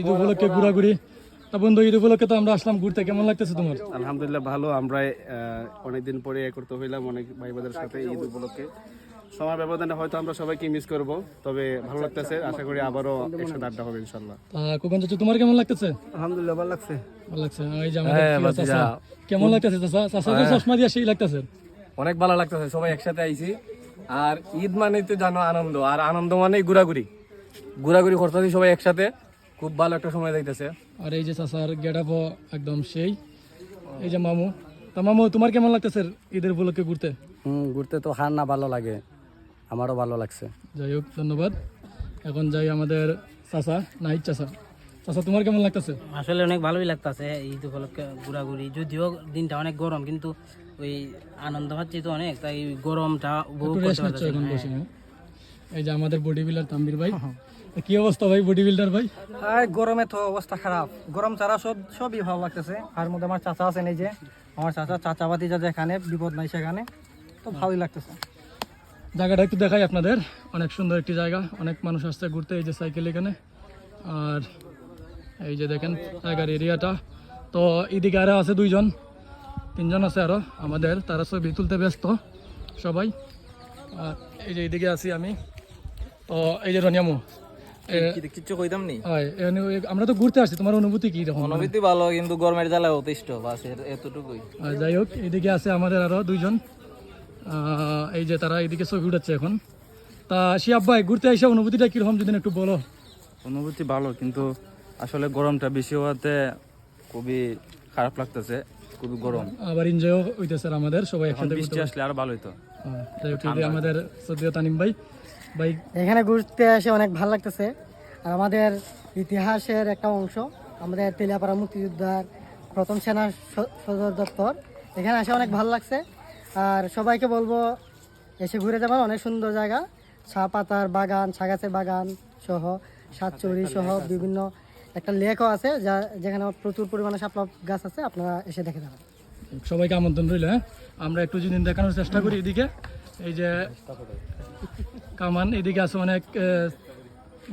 ঈদ উপলক্ষে ঘোরাঘুরি। বন্ধু ঈদ উপলক্ষে তো আমরা আসলাম ঘুরতে। কেমন লাগতেছে তোমার? আলহামদুলিল্লাহ ভালো। আমরা অনেকদিন পরে একত্র হইলাম অনেক ভাই বোনদের সাথে ঈদ উপলক্ষে। সময় ব্যবধানে হয়তো আমরা সবাইকে মিস করব তবে ভালো লাগতেছে। আশা করি আবারও একসাথে আড্ডা হবে ইনশাল্লাহ তা কোকন চাচা তোমার কেমন লাগতেছে? আলহামদুলিল্লাহ ভালো লাগছে। ভালো লাগছে। এই যে আমাদের চাচা। কেমন লাগতেছে চাচা? চাচা তো চশমা দিয়ে সেই লাগতেছে। অনেক ভালো লাগতেছে সবাই একসাথে আইছি। আর ঈদ মানে তো জানো আনন্দ আর আনন্দ মানে ঘোরাঘুরি। ঘোরাঘুরি করতেছি সবাই একসাথে। খুব ভালো একটা সময় যাইতেছে। আর এই যে চাচার গেট একদম সেই। এই যে মামু তা মামু তোমার কেমন লাগতেছে ঈদের উপলক্ষে ঘুরতে? হুম ঘুরতে তো হার না ভালো লাগে আমারও ভালো লাগছে। যাই হোক ধন্যবাদ। এখন যাই আমাদের চাচা নাহিদ চাচা। চাচা তোমার কেমন লাগতেছে? আসলে অনেক ভালোই লাগতেছে ঈদ উপলক্ষে ঘোরাঘুরি যদিও দিনটা অনেক গরম কিন্তু ওই আনন্দ পাচ্ছি তো অনেক তাই গরমটা উপভোগ করতে। বসে হ্যাঁ? এই যে আমাদের বডি বিল্ডার তাম্বির ভাই তা কি অবস্থা ভাই বডি বিল্ডার ভাই আর গরমে তো অবস্থা খারাপ। গরম ছাড়া সব সবই ভালো লাগতেছে। আর মধ্যে আমার চাচা আছেন এই যে আমার চাচা চাচাবাতি যা যেখানে বিপদ নাই সেখানে তো ভালোই লাগতেছে। জায়গাটা একটু দেখাই আপনাদের। অনেক সুন্দর একটি জায়গা অনেক মানুষ আসছে ঘুরতে এই যে সাইকেল এখানে। আর এই যে দেখেন জায়গার এরিয়াটা তো এদিকে আরও আছে দুইজন তিনজন আছে আরও আমাদের। তারা ছবি তুলতে ব্যস্ত সবাই। আর এই যে এইদিকে আছি আমি। তো এই যে রনিয়ামু কিচ্ছু কইতাম নি? হয় এখানে ওই- আমরা তো ঘুরতে আসছি তোমার অনুভূতি কি রকম অনুভূতি ভালো কিন্তু গরমের জ্বালা অতিষ্ঠ বাস এতটুকুই। যাই হোক এদিকে আছে আমাদের আরও দুইজন। এই যে তারা এদিকে ছবি উঠাচ্ছে এখন। তা শিয়াব ভাই ঘুরতে এসে অনুভূতিটা কীরকম যদি একটু বলো? অনুভূতি ভালো কিন্তু আসলে গরমটা বেশি হওয়াতে খুবই খারাপ লাগতেছে খুবই গরম। আবার এনজয়ও হইতেছে আর আমাদের সবাই এখন একসাথে ঘুরতে আসলে আরও ভালো হোক আমাদের সদ্য তানিম ভাই। ভাই এখানে ঘুরতে এসে অনেক ভালো লাগতেছে। আর আমাদের ইতিহাসের একটা অংশ আমাদের তেলিয়াপাড়া মুক্তিযোদ্ধার প্রথম সেনা সদর দপ্তর। এখানে এসে অনেক ভালো লাগছে। আর সবাইকে বলব এসে ঘুরে যাবেন অনেক সুন্দর জায়গা। চা পাতার বাগান চা গাছের বাগান সহ সাতচুরি সহ বিভিন্ন একটা লেকও আছে যা যেখানে প্রচুর পরিমাণে শাপলা গাছ আছে আপনারা এসে দেখে যাবেন। সবাইকে আমন্ত্রণ রইল হ্যাঁ? আমরা একটু যদি দেখানোর চেষ্টা করি এদিকে। এই যে কামান, এদিকে আছে অনেক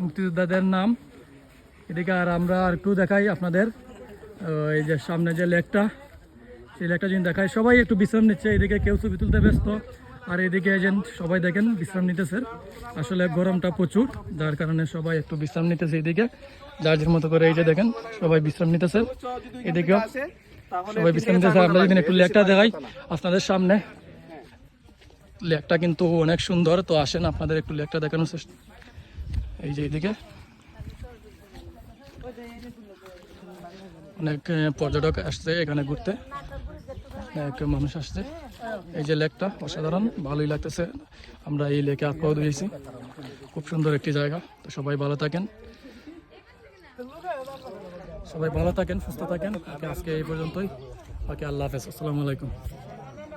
মুক্তিযোদ্ধাদের নাম। এদিকে আর আমরা আর একটু দেখাই আপনাদের। এই যে সামনে যে লেকটা, সেই লেকটা যদি দেখাই, সবাই একটু বিশ্রাম নিচ্ছে। এদিকে কেউ ছবি তুলতে ব্যস্ত। আর এদিকে যে সবাই দেখেন, বিশ্রাম নিতেছে আসলে গরমটা প্রচুর, যার কারণে সবাই একটু বিশ্রাম নিতেছে এদিকে। যার যার মতো করে এই যে দেখেন, সবাই বিশ্রাম নিতেছে। এদিকেও সবাই বিশ্রাম নিতেছে। আমরা যদি একটু লেকটা দেখাই, আপনাদের সামনে লেকটা কিন্তু অনেক সুন্দর, তো আসেন আপনাদের একটু লেকটা দেখানোর চেষ্টা। এই যে এইদিকে। অনেক পর্যটক আসছে এখানে ঘুরতে। অনেক মানুষ আসছে। এই যে লেকটা অসাধারণ, ভালোই লাগতেছে। আমরা এই লেকে আঁকাও দিয়েছি খুব সুন্দর একটি জায়গা। তো সবাই ভালো থাকেন। সবাই ভালো থাকেন, সুস্থ থাকেন। আজকে এই পর্যন্তই। বাকি আল্লাহ হাফেজ। আসসালামু আলাইকুম।